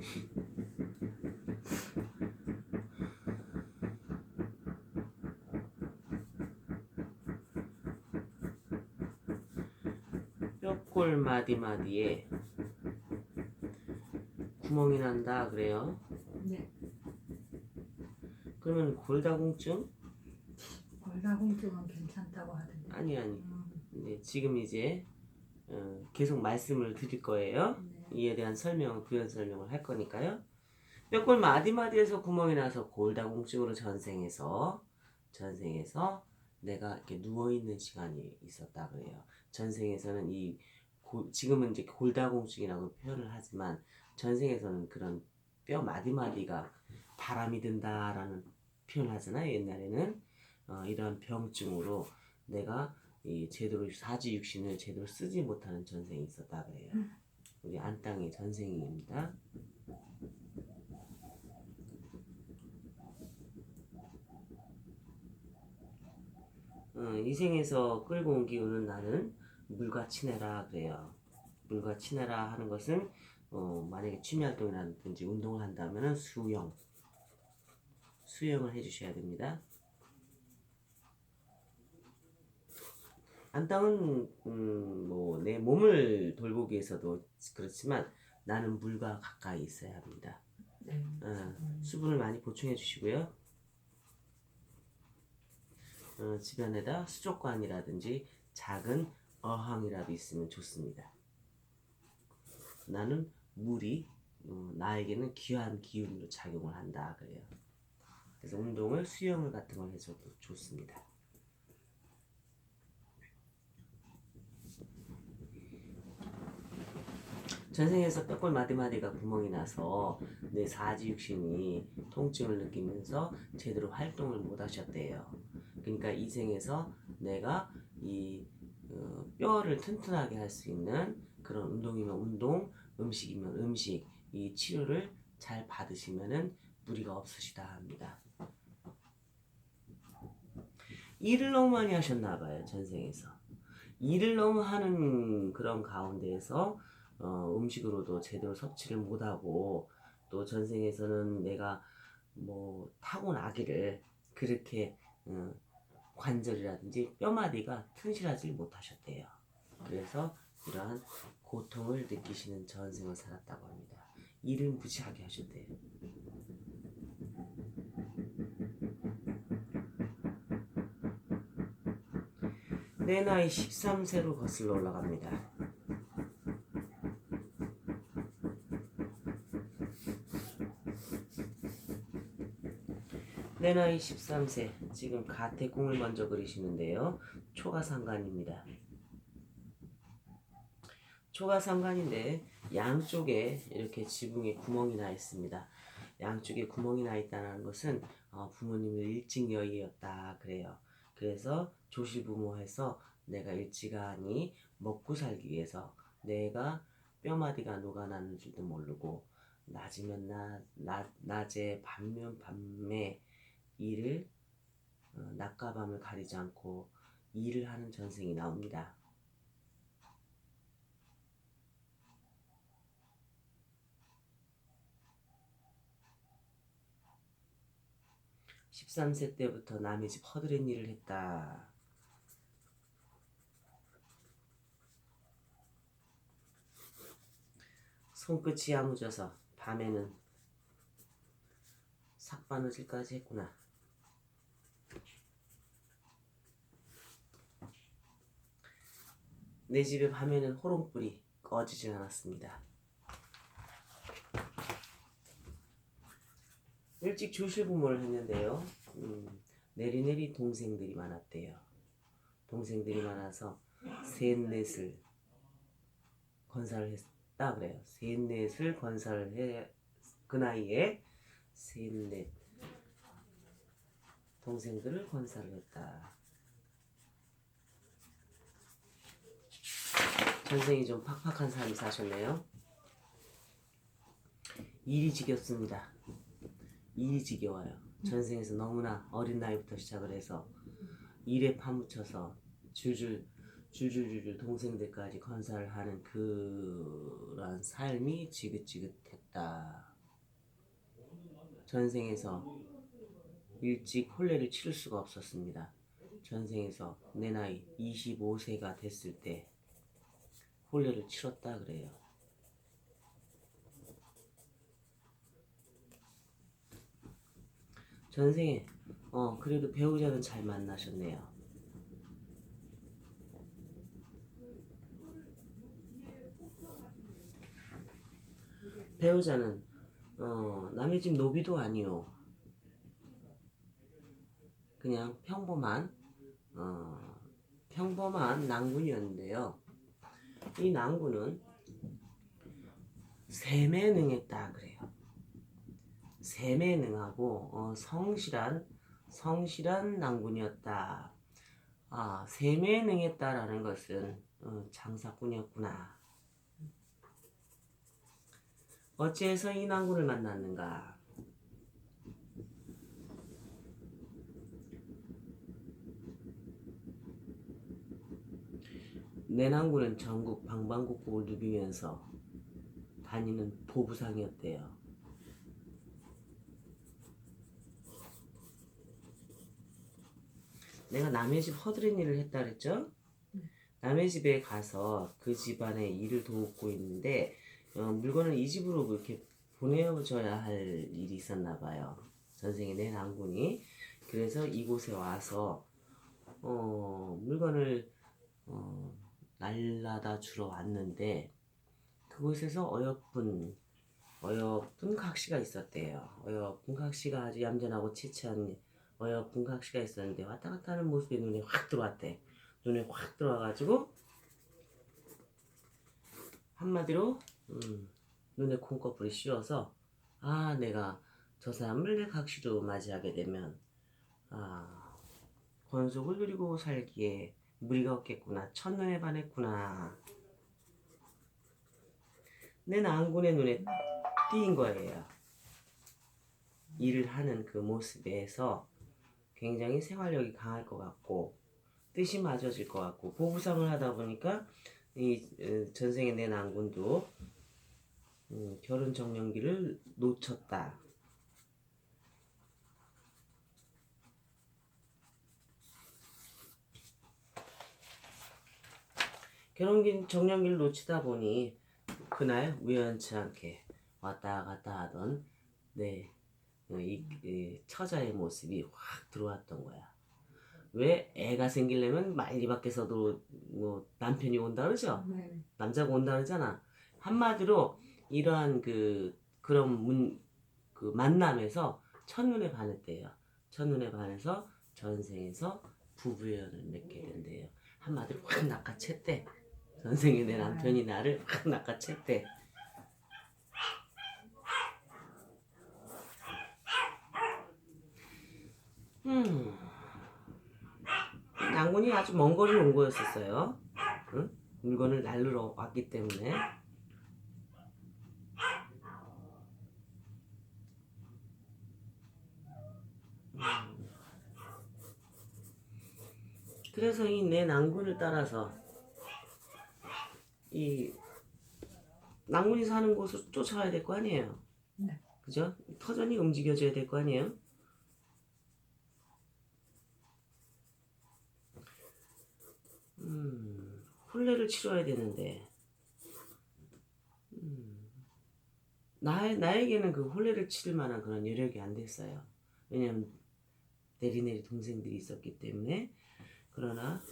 뼈골 마디마디에 구멍이 난다 그래요. 네. 그러면 골다공증? 골다공증은 괜찮다고 하던데. 아니 아니. 음, 네, 지금 이제 어, 계속 말씀을 드릴 거예요. 네. 이에 대한 설명, 부연 설명을 할 거니까요. 뼈골 마디마디에서 구멍이 나서 골다공증으로 전생해서 전생해서 내가 이렇게 누워 있는 시간이 있었다 그래요. 전생에서는 이 고- 지금은 이제 골다공증이라고 표현을 하지만 전생에서는 그런 뼈 마디마디가 바람이 든다라는 표현을 하잖아요. 옛날에는 어, 이런 병증으로 내가 이 제대로 사지 육신을 제대로 쓰지 못하는 전생이 있었다 그래요. 우리 안 땅의 전생입니다. 어, 이 생에서 끌고 온 기운은 나는 물과 친해라 그래요. 물과 친해라 하는 것은 어, 만약에 취미 활동이라든지 운동을 한다면은 수영, 수영을 해주셔야 됩니다. 안땅은 음, 뭐내 몸을 돌보기 위해서도 그렇지만 나는 물과 가까이 있어야 합니다. 네. 어, 음, 수분을 많이 보충해 주시고요. 어, 주변에다 수족관이라든지 작은 어항이라도 있으면 좋습니다. 나는 물이 어, 나에게는 귀한 기운으로 작용을 한다 그래요. 그래서 운동을 수영을 같은 걸 해줘도 좋습니다. 전생에서 뼈골 마디마디가 구멍이 나서 내 사지육신이 통증을 느끼면서 제대로 활동을 못 하셨대요. 그러니까 이 생에서 내가 이 어, 뼈를 튼튼하게 할 수 있는 그런 운동이면 운동, 음식이면 음식, 이 치료를 잘 받으시면은 무리가 없으시다 합니다. 일을 너무 많이 하셨나 봐요, 전생에서. 일을 너무 하는 그런 가운데에서 어, 음식으로도 제대로 섭취를 못하고 또 전생에서는 내가 뭐 타고나기를 그렇게 어, 관절이라든지 뼈마디가 튼실하지 못하셨대요. 그래서 이러한 고통을 느끼시는 전생을 살았다고 합니다. 일을 무지하게 하셨대요. 내 나이 13세로 거슬러 올라갑니다. 내 나이 13세. 지금 가태궁을 먼저 그리시는데요. 초가상간입니다. 초가상간인데 양쪽에 이렇게 지붕에 구멍이 나 있습니다. 양쪽에 구멍이 나 있다는 것은 어, 부모님은 일찍 여의였다 그래요. 그래서 조실부모해서 내가 일찌감이 먹고 살기 위해서 내가 뼈마디가 녹아나는 줄도 모르고 낮이면 낮, 낮, 낮에 밤면 밤에 일을 어, 낮과 밤을 가리지 않고 일을 하는 전생이 나옵니다. 십삼 세 때부터 남의 집 허드렛 일을 했다. 손끝이 야무져서 밤에는 삭바느질까지 했구나. 내 집에 밤에는 호롱불이 꺼지질 않았습니다. 일찍 조실부모를 했는데요. 음, 내리내리 동생들이 많았대요. 동생들이 많아서 셋넷을 건사를 했다 그래요. 셋넷을 건사를 해 그 나이에 셋넷 동생들을 건사를 했다. 전생이 좀 팍팍한 삶을 사셨네요. 일이 지겹습니다. 일이 지겨워요. 전생에서 너무나 어린 나이부터 시작을 해서 일에 파묻혀서 줄줄 줄줄줄줄 동생들까지 건사를 하는 그런 삶이 지긋지긋했다. 전생에서 일찍 혼례를 치를 수가 없었습니다. 전생에서 내 나이 25세가 됐을 때 혼례를 치렀다 그래요. 전생에 어 그래도 배우자는 잘 만나셨네요. 배우자는 어 남의 집 노비도 아니요. 그냥 평범한 어 평범한 낭군이었는데요. 이 낭군은 셈에 능했다 그래요. 셈에 능하고 어, 성실한 성실한 낭군이었다. 아, 셈에 능했다라는 것은 어, 장사꾼이었구나. 어찌해서 이 낭군을 만났는가? 내 낭군은 전국 방방곡곡을 누비면서 다니는 보부상이었대요. 내가 남의 집 허드렛 일을 했다 그랬죠? 남의 집에 가서 그 집안의 일을 돕고 있는데 어, 물건을 이 집으로 이렇게 보내줘야 할 일이 있었나 봐요. 전생에 내 낭군이 그래서 이곳에 와서 어, 물건을 어, 날라다 주러 왔는데 그곳에서 어여쁜 어여쁜 각시가 있었대요. 어여쁜 각시가 아주 얌전하고 치치한 어여쁜 각시가 있었는데 왔다 갔다 하는 모습이 눈에 확 들어왔대. 눈에 확 들어와가지고 한마디로 음, 눈에 콩꺼풀이 씌워서 아 내가 저 사람을 내 각시로 맞이하게 되면 아 권속을 누리고 살기에 무리가 없겠구나. 첫눈에 반했구나. 내 낭군의 눈에 띄인 거예요. 일을 하는 그 모습에서 굉장히 생활력이 강할 것 같고 뜻이 맞아질 것 같고 보부상을 하다 보니까 이 어, 전생의 내 낭군도 음, 결혼 정년기를 놓쳤다. 결혼 정년기를 놓치다 보니 그날 우연치 않게 왔다 갔다 하던 내 어, 이, 이 처자의 모습이 확 들어왔던 거야. 왜 애가 생기려면 말리 밖에서도 뭐 남편이 온다 그러죠? 네. 남자가 온다 그러잖아. 한마디로 이러한 그 그런 문, 그 만남에서 첫눈에 반했대요. 첫눈에 반해서 전생에서 부부연을 맺게 된대요. 한마디로 확 낚아챘대. 전생에 내 남편이 나를 확 낚아챘대. 음. 양군이 아주 먼 거리를 온 거였었어요. 응? 물건을 날르러 왔기 때문에. 음. 그래서 이내 낭군을 따라서 이 낭군이 사는 곳을 쫓아와야 될 거 아니에요. 네. 그죠? 터전이 움직여줘야 될 거 아니에요. 음, 혼례를 치러야 되는데, 음, 나, 나에게는 그 혼례를 치를 만한 그런 여력이 안 됐어요. 왜냐면, 내리내리 동생들이 있었기 때문에. 그러나,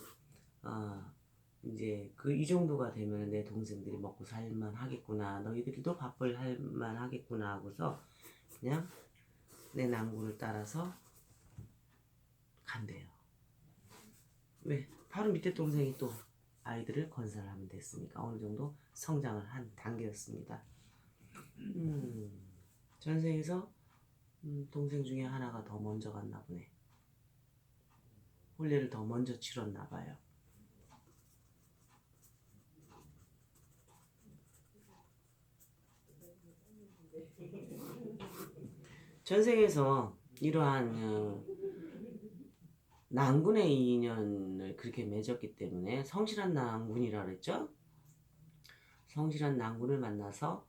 아, 이제 그 이 정도가 되면 내 동생들이 먹고 살만 하겠구나. 너희들도 밥벌 할만 하겠구나 하고서 그냥 내 낭군을 따라서 간대요. 왜? 바로 밑에 동생이 또 아이들을 건설하면 됐으니까 어느 정도 성장을 한 단계였습니다. 음, 전생에서 음, 동생 중에 하나가 더 먼저 갔나 보네. 혼례를 더 먼저 치렀나 봐요. 전생에서 이러한 어, 낭군의 인연을 그렇게 맺었기 때문에 성실한 낭군이라 그랬죠? 성실한 낭군을 만나서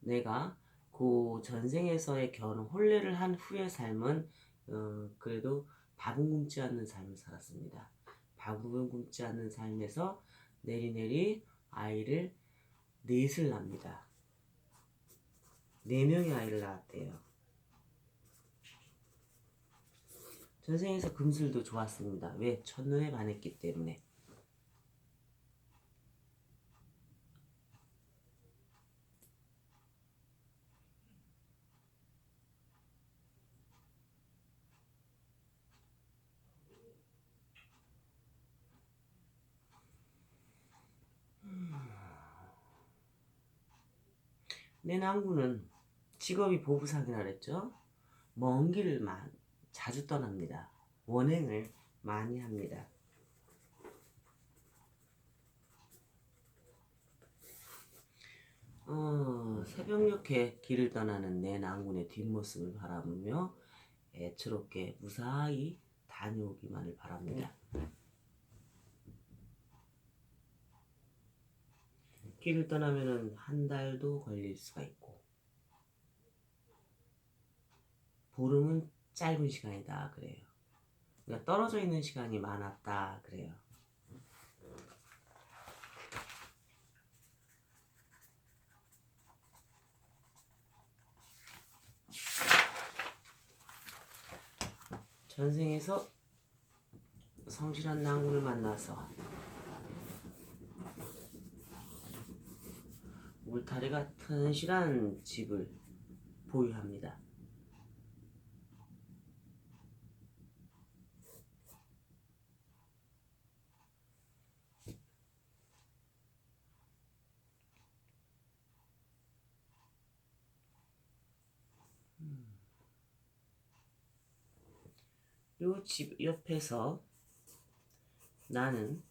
내가 그 전생에서의 결혼 혼례를 한 후의 삶은 어, 그래도 밥은 굶지 않는 삶을 살았습니다. 밥은 굶지 않는 삶에서 내리내리 아이를 넷을 낳습니다. 네 명의 아이를 낳았대요. 전생에서 금술도 좋았습니다. 왜? 첫눈에 반했기 때문에. 내 남구는 직업이 보부상이라 그랬죠. 먼 길을 마, 자주 떠납니다. 원행을 많이 합니다. 어, 새벽녘에 길을 떠나는 내 낭군의 뒷모습을 바라보며 애처롭게 무사히 다녀오기만을 바랍니다. 길을 떠나면은 한 달도 걸릴 수가 있고 보름은 짧은 시간이다 그래요. 그러니까 떨어져 있는 시간이 많았다 그래요. 전생에서 성실한 낭군을 만나서 울타리가 튼실한 집을 보유합니다. 요 집 옆에서 나는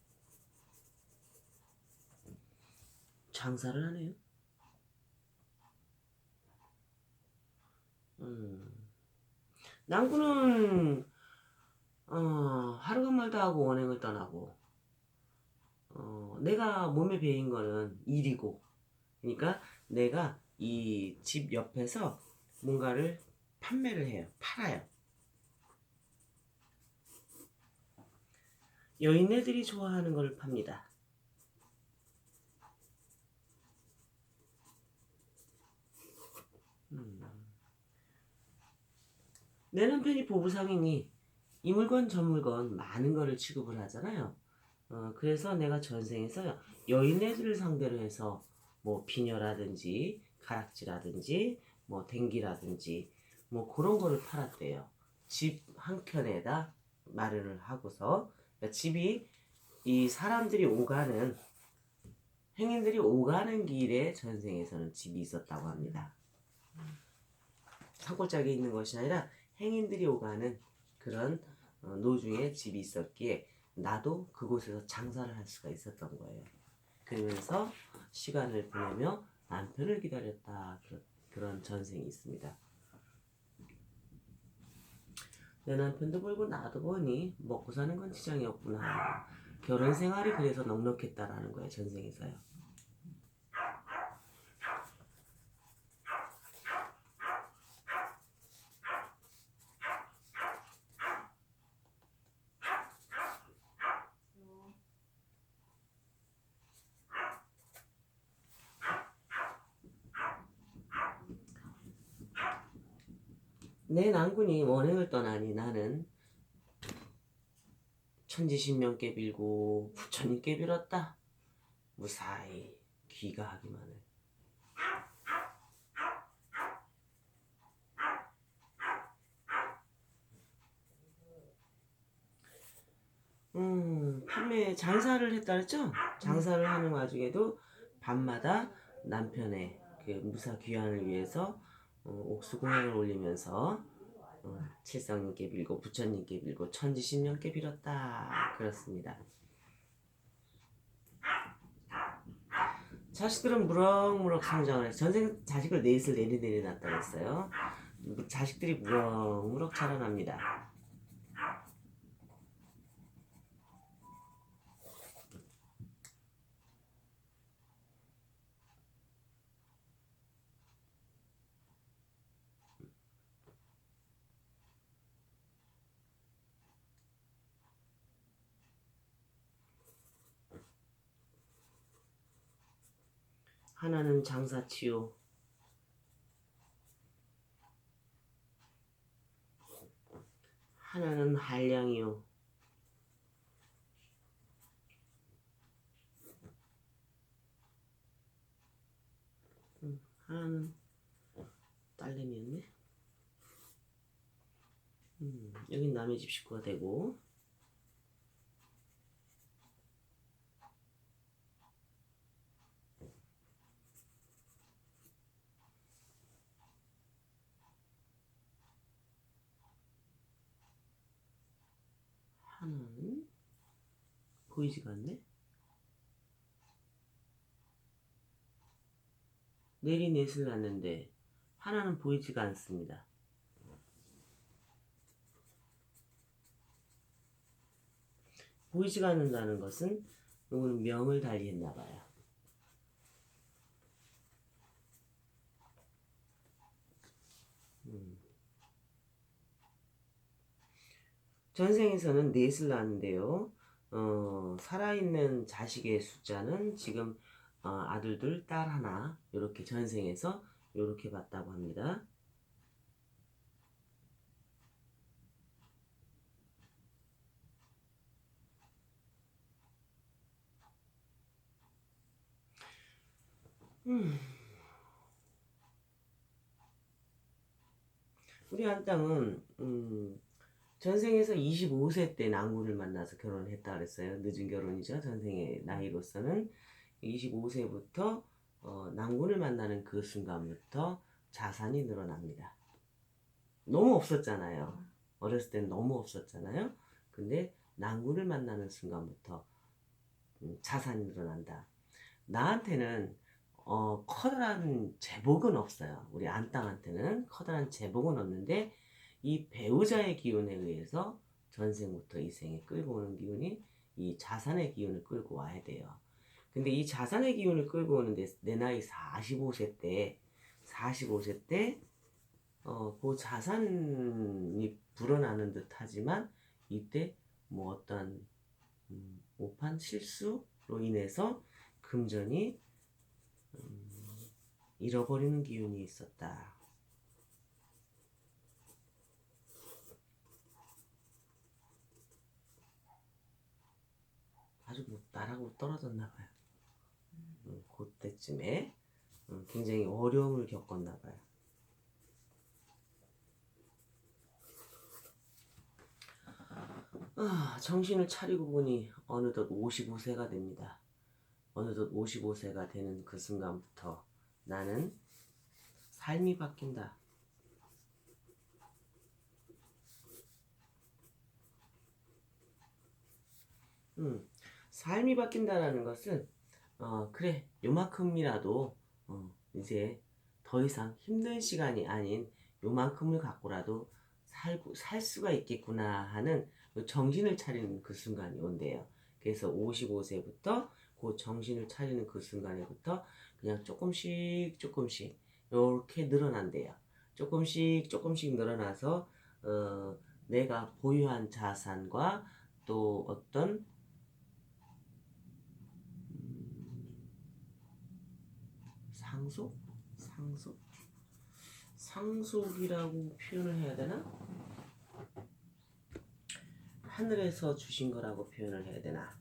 장사를 하네요. 음. 남구는 어, 하루가 말다 하고 원행을 떠나고 어, 내가 몸에 배인 거는 일이고 그러니까 내가 이 집 옆에서 뭔가를 판매를 해요. 팔아요. 여인네들이 좋아하는 걸 팝니다. 음. 내 남편이 보부상이니 이 물건 저 물건 많은 거를 취급을 하잖아요. 어, 그래서 내가 전생에서 여인네들을 상대로 해서 뭐 비녀라든지 가락지라든지 뭐 댕기라든지 뭐 그런 거를 팔았대요. 집 한 켠에다 마련을 하고서 그러니까 집이 이 사람들이 오가는 행인들이 오가는 길에 전생에서는 집이 있었다고 합니다. 산골짜기에 있는 것이 아니라 행인들이 오가는 그런 어, 노중에 집이 있었기에 나도 그곳에서 장사를 할 수가 있었던 거예요. 그러면서 시간을 보내며 남편을 기다렸다 그런 전생이 있습니다. 내 남편도 벌고 나도 보니 먹고 사는 건 지장이 없구나. 결혼 생활이 그래서 넉넉했다라는 거예요 전생에서요. 내 난군이 원행을 떠나니 나는 천지신명께 빌고 부처님께 빌었다. 무사히 귀가하기만을. 음, 판매 장사를 했다 그랬죠? 장사를 하는 와중에도 밤마다 남편의 그 무사 귀환을 위해서 어, 옥수공양을 올리면서 어, 칠성님께 빌고 부처님께 빌고 천지신명께 빌었다 그렇습니다. 자식들은 무럭무럭 성장을 해서 전생 자식을 넷을 내리내리 낳았다 그랬어요. 자식들이 무럭무럭 자라납니다. 하나는 장사치요. 하나는 한량이요. 음, 하나는 딸내미였네. 음, 여긴 남의 집 식구가 되고 하나는 보이지가 않네. 내리 넷을 났는데 하나는 보이지가 않습니다. 보이지가 않는다는 것은 이거는 명을 달리했나 봐요. 음. 전생에서는 넷을 낳았는데요. 어, 살아있는 자식의 숫자는 지금 어, 아들들, 딸 하나 이렇게 전생에서 이렇게 봤다고 합니다. 음. 우리 한 땅은 음, 전생에서 25세 때 낭구를 만나서 결혼을 했다 그랬어요. 늦은 결혼이죠. 전생의 나이로서는 25세부터 어, 낭군을 만나는 그 순간부터 자산이 늘어납니다. 너무 없었잖아요. 어렸을 땐 너무 없었잖아요. 근데 낭군을 만나는 순간부터 음, 자산이 늘어난다. 나한테는 어, 커다란 제복은 없어요. 우리 안땅한테는 커다란 제복은 없는데 이 배우자의 기운에 의해서 전생부터 이 생에 끌고 오는 기운이 이 자산의 기운을 끌고 와야 돼요. 근데 이 자산의 기운을 끌고 오는데 내 나이 45세 때 45세 때 어, 그 자산이 불어나는 듯 하지만 이때 뭐 어떤 음, 오판 실수로 인해서 금전이 음, 잃어버리는 기운이 있었다. 나라고 떨어졌나 봐요. 음, 그때쯤에 음, 굉장히 어려움을 겪었나 봐요. 아, 정신을 차리고 보니 어느덧 55세가 됩니다. 어느덧 55세가 되는 그 순간부터 나는 삶이 바뀐다. 음, 삶이 바뀐다라는 것은 어, 그래 요만큼이라도 어, 이제 더 이상 힘든 시간이 아닌 요만큼을 갖고라도 살고 살 수가 있겠구나 하는 그 정신을 차리는 그 순간이 온대요. 그래서 55세부터 그 정신을 차리는 그 순간에부터 그냥 조금씩 조금씩 이렇게 늘어난대요. 조금씩 조금씩 늘어나서 어, 내가 보유한 자산과 또 어떤 음, 상속? 상속? 상속이라고 표현을 해야 되나? 하늘에서 주신 거라고 표현을 해야 되나?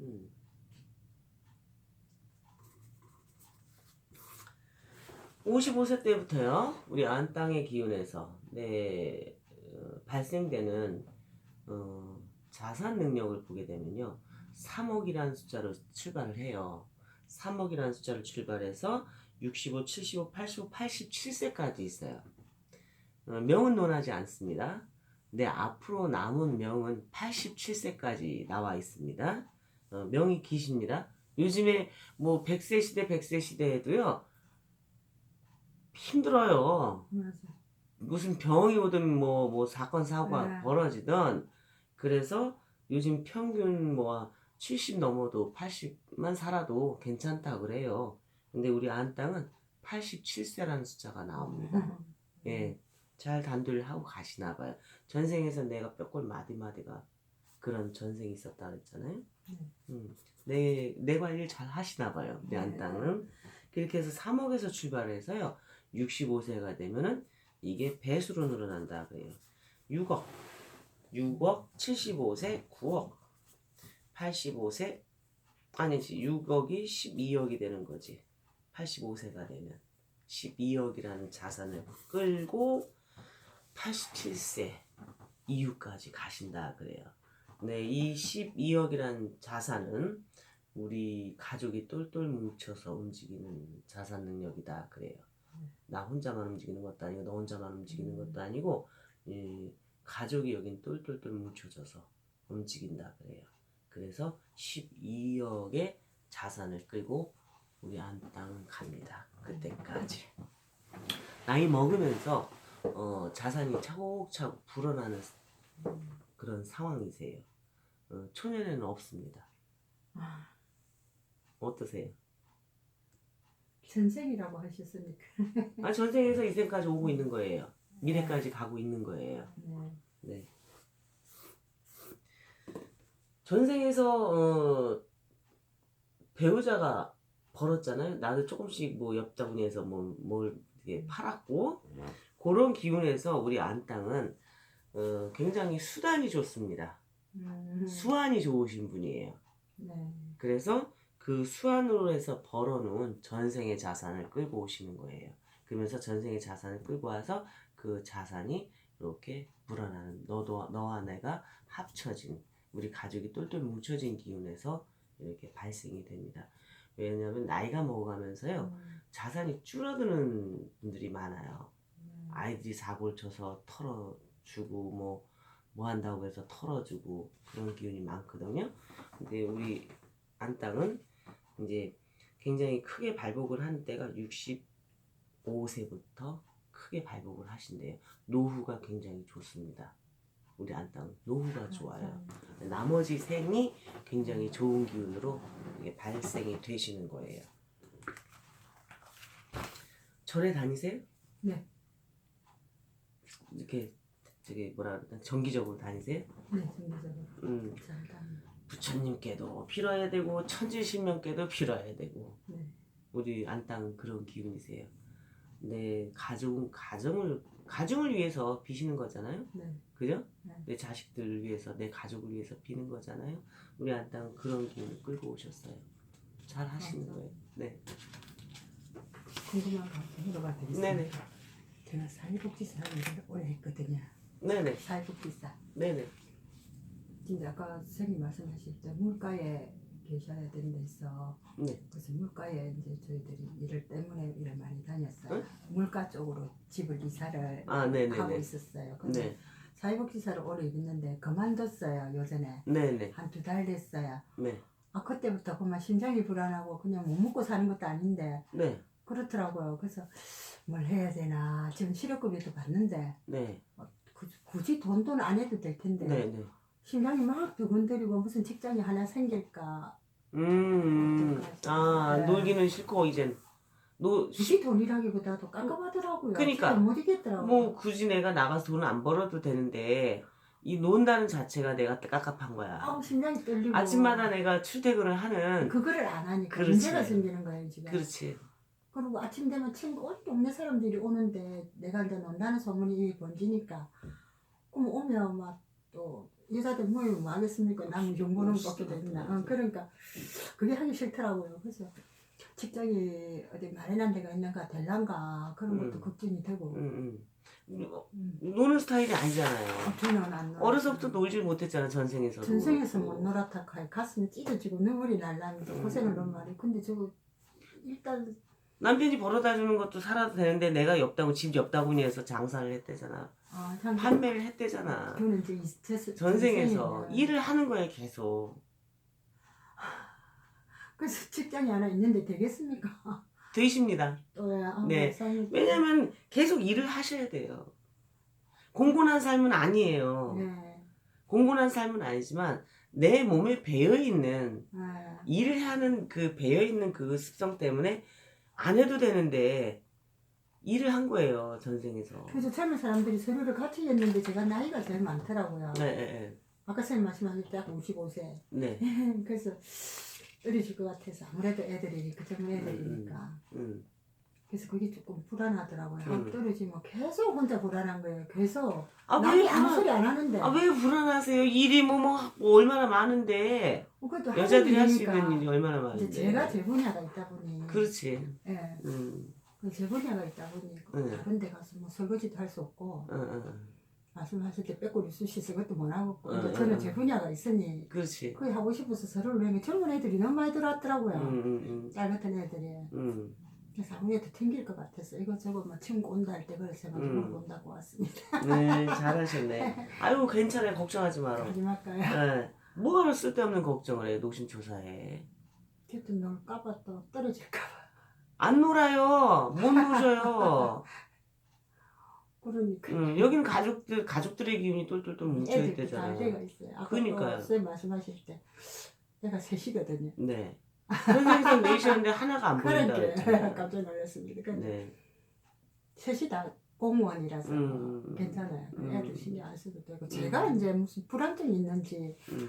음. (55세) 때부터요 우리 안 땅의 기운에서 네 어, 발생되는 어, 자산 능력을 보게 되면요 3억이라는 숫자로 출발을 해요 3억이라는 숫자를 출발해서 65, 75, 85, 87세까지 있어요 어, 명은 논하지 않습니다 내 앞으로 남은 명은 87세까지 나와 있습니다 어, 명이 기십니다. 요즘에 뭐 100세 시대 100세 시대에도요. 힘들어요. 무슨 병이 오든 뭐, 뭐 사건 사고가 네. 벌어지든 그래서 요즘 평균 뭐 70 넘어도 80만 살아도 괜찮다 그래요. 근데 우리 안 땅은 87세라는 숫자가 나옵니다. 예. 잘 단도를 하고 가시나 봐요. 전생에서 내가 뼈골 마디마디가 그런 전생이 있었다 그랬잖아요. 네. 음. 내, 내 관리를 잘 하시나 봐요. 우리 네. 안땅은. 그렇게 해서 3억에서 출발해서요. 65세가 되면은 이게 배수로 늘어난다 그래요. 6억, 6억, 75세, 9억, 85세, 아니지, 6억이 12억이 되는 거지. 85세가 되면 12억이라는 자산을 끌고 87세 이후까지 가신다 그래요. 네, 이 12억이라는 자산은 우리 가족이 똘똘 뭉쳐서 움직이는 자산 능력이다 그래요. 나 혼자만 움직이는 것도 아니고 너 혼자만 움직이는 것도 아니고 이 가족이 여긴 똘똘똘 뭉쳐져서 움직인다 그래요. 그래서 12억의 자산을 끌고 우리 안땅은 갑니다. 그때까지 나이 먹으면서 어, 자산이 차곡차곡 불어나는 그런 상황이세요. 어, 초년에는 없습니다. 아, 어떠세요? 전생이라고 하셨으니까. 아 전생에서 이생까지 오고 있는 거예요. 미래까지 가고 있는 거예요. 네. 네. 전생에서 어, 배우자가 벌었잖아요. 나도 조금씩 뭐 옆자분에서 뭐뭘 이렇게 팔았고 그런 기운에서 우리 안 땅은 어, 굉장히 수단이 좋습니다. 음, 수완이 좋으신 분이에요. 네. 그래서 그 수완으로 해서 벌어놓은 전생의 자산을 끌고 오시는 거예요. 그러면서 전생의 자산을 끌고 와서 그 자산이 이렇게 불어나는 너도 너와 내가 합쳐진 우리 가족이 똘똘 뭉쳐진 기운에서 이렇게 발생이 됩니다. 왜냐하면 나이가 먹어가면서요 음, 자산이 줄어드는 분들이 많아요. 음, 아이들이 사고를 쳐서 털어주고 뭐, 뭐 한다고 해서 털어주고 그런 기운이 많거든요. 근데 우리 안 땅은 이제 굉장히 크게 발복을 하는 때가 65세부터 크게 발복을 하신대요. 노후가 굉장히 좋습니다. 우리 안땅 노후가 좋아요. 나머지 생이 굉장히 좋은 기운으로 이게 발생이 되시는 거예요. 절에 다니세요? 네. 이렇게 저기 뭐라 그러나 정기적으로 다니세요? 네, 정기적으로 음, 잘 다니. 부처님께도 빌어야 되고 천지신명께도 빌어야 되고 네. 우리 안땅 그런 기운이세요. 내 가족은 가정을 가정을 위해서 비시는 거잖아요. 네. 그죠? 네. 내 자식들을 위해서 내 가족을 위해서 비는 거잖아요. 우리 안땅 그런 기운을 끌고 오셨어요. 잘 하시는 거예요. 네. 궁금한 거 물어봐도 되겠습니까? 네네. 제가 사회복지사를 일을 오래 했거든요. 네네. 사회복지사. 네네. 진짜 아까 선생님 말씀하실 때 물가에 계셔야 되는 데서 네. 그래서 물가에 이제 저희들이 일을 때문에 일을 많이 다녔어요. 응? 물가 쪽으로 집을 이사를 아 하고. 있었어요. 근데 네. 사회복지사를 오래 있는데 그만뒀어요. 요전에 네네. 한 두 달 됐어요. 네. 아 그때부터 그만 심장이 불안하고 그냥 못 먹고 사는 것도 아닌데 네. 그렇더라고요. 그래서 뭘 해야 되나 지금 실업급여도 받는데 네. 구- 굳이 돈돈 안 해도 될 텐데 네네. 심장이 막 두근거리고 무슨 직장이 하나 생길까 음. 아 네. 놀기는 싫고 이젠 노. 굳이 돈이라기보다도 깜깜하더라고요. 그러니까. 진짜 못 이겠더라고요. 뭐 굳이 내가 나가서 돈을 안 벌어도 되는데 이 논다는 자체가 내가 깝깝한 거야. 아우 심장이 떨리고 아침마다 내가 출퇴근을 하는 그거를 안 하니까 그렇지. 문제가 생기는 거예요 지금. 그렇지. 그리고 아침 되면 친구 온 동네 사람들이 오는데 내가 이제 논다는 소문이 번지니까 그럼 오면 막 또 여자들 뭐, 뭐 하겠습니까? 정보는 그렇지. 받게 됐나? 어, 그러니까 그게 하기 싫더라고요. 그래서 직장이 어디 마련한 데가 있는가 될란가 그런 것도 음. 걱정이 되고 음, 음. 음. 노는 스타일이 아니잖아요. 저는 안. 어려서부터 놀질 못했잖아 전생에서도. 전생에서 못 놀았다 카이 가슴이 찢어지고 눈물이 날라면서 음. 고생을 너무 많이 근데 저거 일단 남편이 벌어다 주는 것도 살아도 되는데 내가 옆다고 집 옆다구니에서 장사를 했대잖아. 아, 참 판매를 했대잖아. 저는 이제 스트레스 전생에서 전생에는 일을 하는 거야 계속. 그래서 직장이 하나 있는데 되겠습니까? 되십니다. 또야 아, 네. 왜냐면 계속 일을 하셔야 돼요. 공곤한 삶은 아니에요. 네. 공곤한 삶은 아니지만 내 몸에 배어 있는 네. 일을 하는 그 배어 있는 그 습성 때문에 안 해도 되는데 일을 한 거예요 전생에서. 그래서 젊은 사람들이 서류를 같이 했는데 제가 나이가 제일 많더라고요. 네, 네, 아까 선생님 말씀하실 때 55세. 네. 그래서 떨어질 것 같아서 아무래도 애들이 그 젊은 애들이니까 음. 그래서 그게 조금 불안하더라고요. 음. 한 떨어지면 계속 혼자 불안한 거예요. 계속 아, 왜 남이 아무 불안, 소리 안 하는데 아, 왜 불안하세요? 일이 뭐, 뭐, 뭐 얼마나 많은데. 어, 그것도 여자들이 할수 하는 있는 일이니까. 일이 얼마나 많은데. 이제 제가 제 분야가 있다 보니 그렇지. 예, 음. 그제 분야가 있다 보니 네. 다른 데 가서 뭐 설거지도 할 수 없고 어, 어, 어. 말씀하실 때 빼꼬리 수시서 그것도 못 하고 어, 이제 어, 저는 어. 제 분야가 있으니 그렇지. 그게 하고 싶어서 서로를 내면 젊은 애들이 너무 많이 들어왔더라고요. 음, 음, 딸 같은 애들이. 음. 음. 그래서 아무래도 튕길 것 같아서 이것저것 막 친구 온다 할 때 그래서 제가 음. 친구 온다고 왔습니다. 네, 잘하셨네. 아이고, 괜찮아요. 걱정하지 마라. 하지 말까요? 네. 뭐하러 쓸데없는 걱정을 해, 노심초사해. 어쨌든 널 까봐 또 떨어질까봐. 안 놀아요. 못 노셔요. 그러니까. 음, 여기는 가족들, 가족들의 기운이 똘똘똘 애들도 뭉쳐있대잖아. 다 애가 있어요. 아까 그러니까요. 또 선생님 말씀하실 때 애가 셋이거든요. 네. 선생님 내시는데 하나가 안 보인다 그러니까 그랬잖아요. 깜짝 놀랐습니다. 근데 네. 셋이 다 공무원이라서 음, 음, 괜찮아요. 음. 애들 신경 안 써도 되고 제가 이제 무슨 불안증이 있는지 음.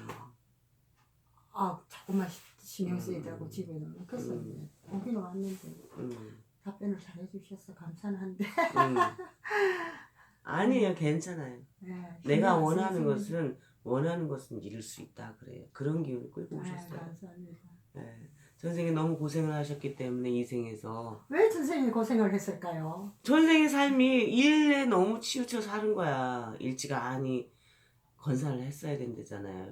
아 자꾸만 시- 신경 쓰이더라고 음. 집에는 그래서 음. 이제 오기는 왔는데 음. 답변을 잘 해주셔서 감사는 한데 음. 아니에요, 괜찮아요. 네, 내가 원하는. 것은 원하는 것은 이룰 수 있다 그래요. 그런 기운을 끌고 네, 오셨어요. 감사합니다. 네. 선생님 너무 고생을 하셨기 때문에 이 생에서 왜 선생님이 고생을 했을까요? 전생의 삶이 일에 너무 치우쳐 사는 거야. 일지가 아니 건사를 했어야 된다잖아요.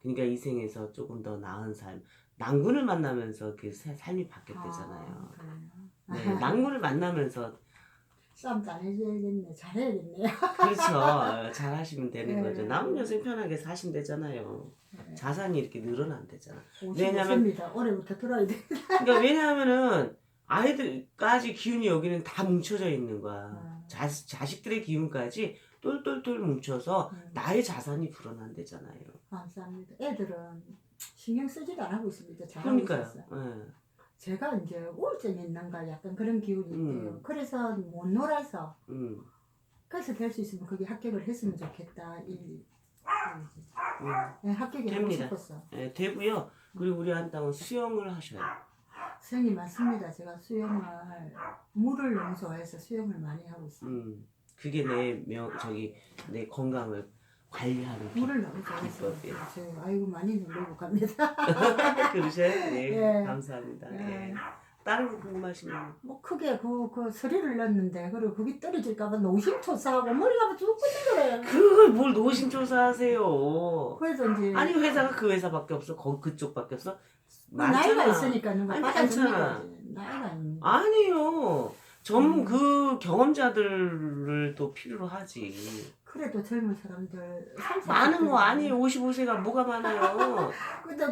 그러니까 이 생에서 조금 더 나은 삶, 낭군을 만나면서 그 사- 삶이 바뀌었대잖아요. 아. 네, 낭군을 만나면서 싸움도 안 해줘야겠네. 잘해야겠네요. 그렇죠. 어, 잘하시면 되는 네. 거죠. 남은 여생 편하게 사시면 되잖아요. 네. 자산이 이렇게 늘어난대잖아. 왜냐면 왜냐면- 올해부터 들어야 돼. 그러니까 왜냐하면은 아이들까지 기운이 여기는 다 뭉쳐져 있는 거야. 아. 자, 자식들의 기운까지 똘똘똘 뭉쳐서 음, 나의 자산이 불어난대잖아요. 감사합니다. 애들은 신경 쓰지도 안 하고 있습니다. 잘하고 그러니까요. 있었어요. 예. 제가 이제 우울증이 있는가 약간 그런 기운이 음. 있대요. 그래서 못 놀아서 음, 그래서 될 수 있으면 거기 합격을 했으면 좋겠다. 이, 음. 네, 합격이 하고 됩니다. 싶었어. 예, 되고요. 그리고 우리 한땅은 수영을 하셔요. 선생님 맞습니다. 제가 수영을 물을 너무 좋아해서 수영을 많이 하고 있어요. 음, 그게 내 명, 저기 내 건강을 관리하는 비. 물을 너무 비법이에요. 제가 아이고 많이 놀고 갑니다. 그러셔요? 네, 예. 감사합니다. 예. 예. 다른 거 궁금하시면 뭐 크게 그, 그 소리를 넣었는데 그리고 그게 떨어질까봐 노심초사하고 머리가 죽고 있는 거예요. 그걸 뭘 노심초사하세요? 그래서 이제 아니 회사가 그 회사밖에 없어? 거 그쪽밖에 없어? 그 나이가 많잖아. 있으니까 누가 아니, 받아주는. 거지. 나이가 있는. 아니요. 전문 음. 그 경험자들을 또 필요로 하지. 그래도 젊은 사람들 30, 많은 거 아니에요. 55세가 뭐가 많아요. 근데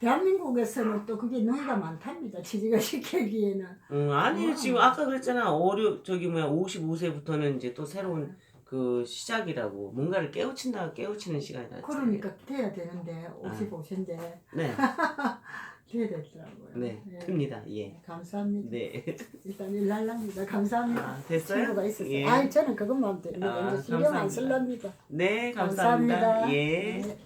대한민국에서는 또 그게 너희가 많답니다. 취직을 시키기에는. 응, 아니에요. 음. 지금 아까 그랬잖아. 어려 저기 뭐야 55세부터는 이제 또 새로운 그 시작이라고 뭔가를 깨우친다 깨우치는 시간이라. 그러니까 돼야 되는데 55세인데 네, 돼야 되더라고요. 네, 예. 듭니다. 예, 감사합니다. 네. 일단 일날랍니다. 감사합니다. 아, 됐어요? 친구가 있었어요. 예. 아이 저는 그것만 됩니다. 아, 이제 신경 안 감사합니다. 쓸랍니다. 네, 감사합니다. 감사합니다. 예. 네.